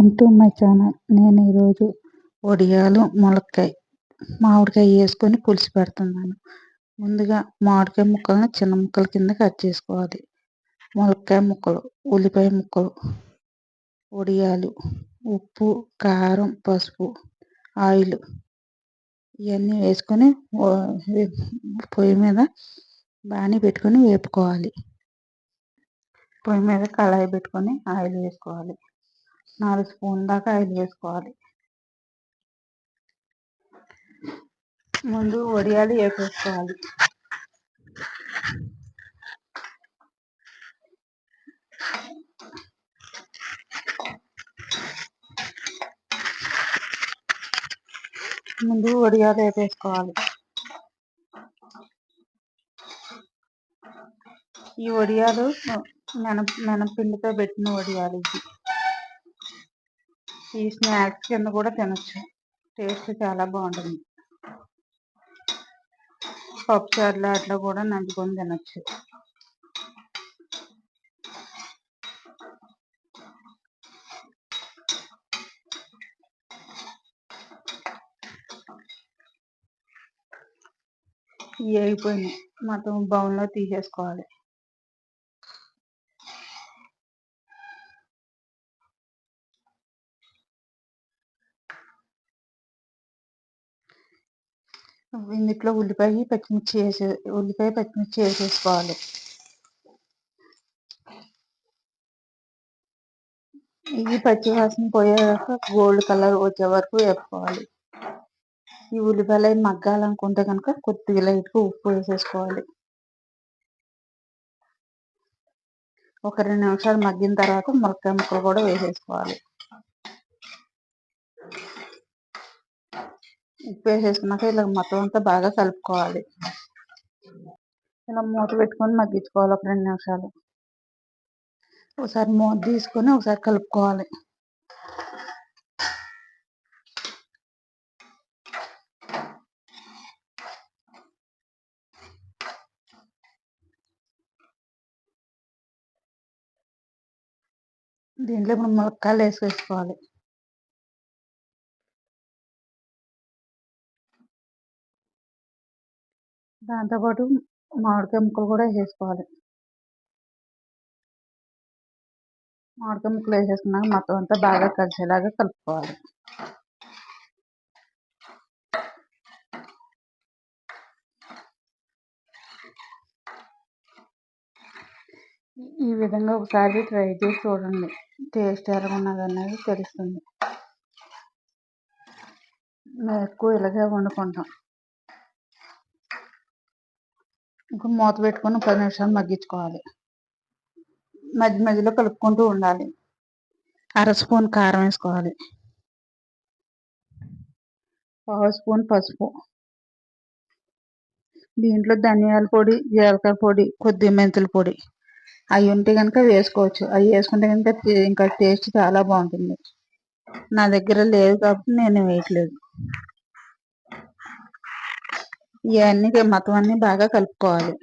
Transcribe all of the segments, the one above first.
Welcome to my channel నేను ఈరోజు వడియాలు ములక్కాయ మామిడికాయ వేసుకొని పులుసు పెడుతున్నాను. ముందుగా మామిడికాయ ముక్కలను చిన్న ముక్కల కింద కట్ చేసుకోవాలి. ములక్కాయ ముక్కలు ఉల్లిపాయ ముక్కలు వడియాలు ఉప్పు కారం పసుపు ఆయిల్ ఇవన్నీ వేసుకొని పొయ్యి మీద బాగానే పెట్టుకొని వేపుకోవాలి. పొయ్యి మీద కళాయి పెట్టుకొని ఆయిల్ వేసుకోవాలి. నాలుగు స్పూన్ దాకా ఆయిల్ వేసుకోవాలి. ముందు వడియాలు వేసేసుకోవాలి. ముందు వడియాలు వేసేసుకోవాలి. ఈ వడియాలు మెన మెనపిండితో పెట్టిన వడియాలు ఇది ఈ స్నాక్స్ కింద కూడా తినొచ్చు. టేస్ట్ చాలా బాగుంటుంది. పప్పు చారులో అట్లా కూడా నంచుకొని తినొచ్చు. ఇవి అయిపోయినాయి. మొత్తం బౌన్లో తీసేసుకోవాలి. ఇందులో ఉల్లిపాయ పచ్చిమిర్చి వేసే ఉల్లిపాయ పచ్చిమిర్చి వేసేసుకోవాలి ఇవి పచ్చి వాసన గోల్డ్ కలర్ వచ్చే వరకు వేపుకోవాలి. ఈ ఉల్లిపాయలు మగ్గాలనుకుంటే కనుక కొద్దిగా లైట్గా ఉప్పు వేసేసుకోవాలి. ఒక రెండు నిమిషాలు మగ్గిన తర్వాత ములక్కాయ ముక్కలు కూడా వేసేసుకోవాలి. ఉప్పు వేసేసుకున్నాక ఇలా మొత్తం అంతా బాగా కలుపుకోవాలి. ఇలా మూత పెట్టుకొని మగ్గించుకోవాలి ఒక రెండు నిమిషాలు. ఒకసారి మూత తీసుకొని ఒకసారి కలుపుకోవాలి. దీంట్లో ఇప్పుడు ములక్కాయలు వేసుకోవాలి. దాంతోపాటు మామిడికాయ ముక్కలు కూడా వేసేసుకోవాలి. మామిడికాయ ముక్కలు వేసేసుకున్నాక మొత్తం అంతా బాగా కలిసేలాగా కలుపుకోవాలి. ఈ విధంగా ఒకసారి ట్రై చేసి చూడండి. టేస్ట్ ఎలా ఉన్నది అనేది తెలుస్తుంది. మేము ఎక్కువ ఇలాగే వండుకుంటాం. ఇంకా మూత పెట్టుకొని పది నిమిషాలు మగ్గించుకోవాలి. మధ్య మధ్యలో కలుపుకుంటూ ఉండాలి. అర స్పూన్ కారం వేసుకోవాలి. పావు స్పూన్ పసుపు. దీంట్లో ధనియాల పొడి జీలకర్ర పొడి కొద్దిగా మెంతుల పొడి. అవి ఉంటే కనుక వేసుకోవచ్చు. అవి వేసుకుంటే కనుక ఇంకా టేస్ట్ చాలా బాగుంటుంది. నా దగ్గర లేదు కాబట్టి నేను వేయట్లేదు. ఇవన్నీ మొత్తం అన్ని బాగా కలుపుకోవాలి.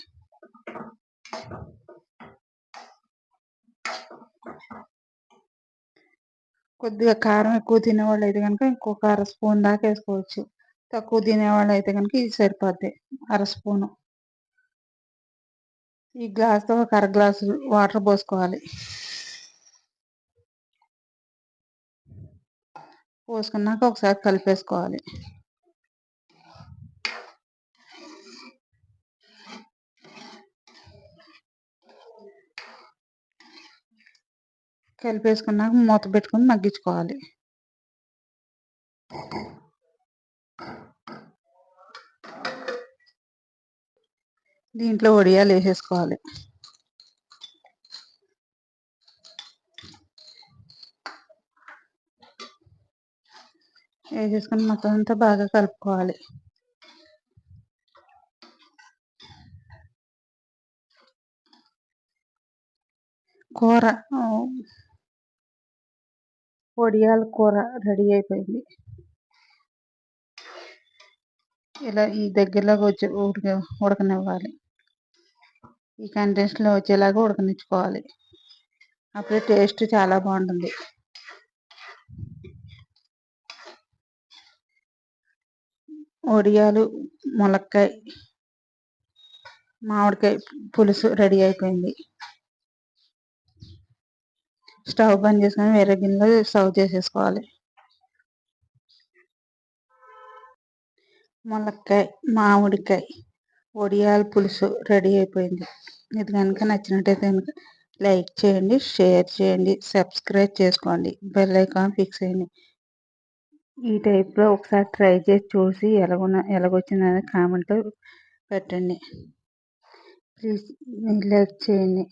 కొద్దిగా కారం ఎక్కువ తినేవాళ్ళు అయితే కనుక ఇంకొక అర స్పూన్ దాకా వేసుకోవచ్చు. తక్కువ తినేవాళ్ళు అయితే కనుక ఇది సరిపోద్ది అర స్పూను. ఈ గ్లాస్తో ఒక అర గ్లాసు వాటర్ పోసుకోవాలి. పోసుకున్నాక ఒకసారి కలిపేసుకోవాలి. కలిపేసుకున్నాక మూత పెట్టుకొని మగ్గించుకోవాలి. దీంట్లో వడియాలు వేసేసుకోవాలి. వేసేసుకుని మొత్తం అంతా బాగా కలుపుకోవాలి. కూర వడియాల కూర రెడీ అయిపోయింది. ఇలా ఈ దగ్గరలోకి వచ్చి ఉడిక ఉడకనివ్వాలి. ఈ కంటెన్స్లో వచ్చేలాగా ఉడకనిచ్చుకోవాలి. అప్పుడే టేస్ట్ చాలా బాగుంటుంది. వడియాలు ములక్కాయ మామిడికాయ పులుసు రెడీ అయిపోయింది. స్టవ్ బంద్ చేసుకొని వేరే గిన్నెలో సర్వ్ చేసేసుకోవాలి. ములక్కాయ మామిడికాయ వడియాల పులుసు రెడీ అయిపోయింది. ఇది కనుక నచ్చినట్టయితే కనుక లైక్ చేయండి షేర్ చేయండి సబ్స్క్రైబ్ చేసుకోండి. బెల్ ఐకాన్ ఫిక్స్ చేయండి. ఈ టైప్లో ఒకసారి ట్రై చేసి చూసి ఎలాగున్న ఎలాగొచ్చిందని కామెంట్ పెట్టండి. ప్లీజ్ లైక్ చేయండి.